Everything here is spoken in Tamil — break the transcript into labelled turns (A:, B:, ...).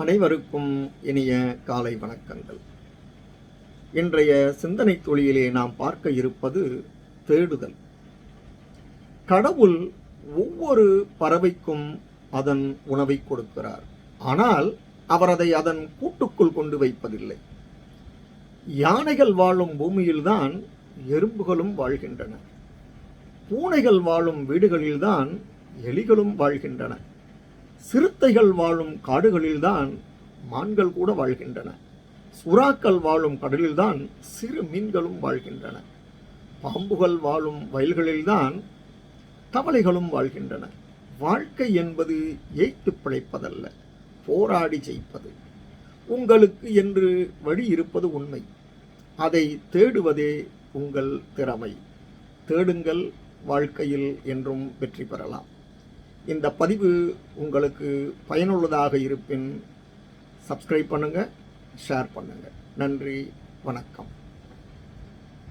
A: அனைவருக்கும் இனிய காலை வணக்கங்கள். இன்றைய சிந்தனை தொழிலே நாம் பார்க்க இருப்பது தேடுதல். கடவுள் ஒவ்வொரு பறவைக்கும் அதன் உணவை கொடுக்கிறார். ஆனால் அவர் அதை அதன் கூட்டுக்குள் கொண்டு வைப்பதில்லை. யானைகள் வாழும் பூமியில்தான் எறும்புகளும் வாழ்கின்றன. பூனைகள் வாழும் வீடுகளில்தான் எலிகளும் வாழ்கின்றன. சிறுத்தைகள் வாழும் காடுகளில்தான் மான்கள் கூட வாழ்கின்றன. சுறாக்கள் வாழும் கடலில்தான் சிறு மீன்களும் வாழ்கின்றன. பாம்புகள் வாழும் வயல்களில்தான் தவளைகளும் வாழ்கின்றன. வாழ்க்கை என்பது ஏய்த்து பிழைப்பதல்ல போராடி ஜெயிப்பது. உங்களுக்கு என்று வழி இருப்பது உண்மை. அதை தேடுவதே உங்கள் திறமை. தேடுங்கள் வாழ்க்கையில் என்றும் வெற்றி பெறலாம். இந்த பதிவு உங்களுக்கு பயனுள்ளதாக இருப்பின் சப்ஸ்கிரைப் பண்ணுங்கள் ஷேர் பண்ணுங்கள் நன்றி வணக்கம்.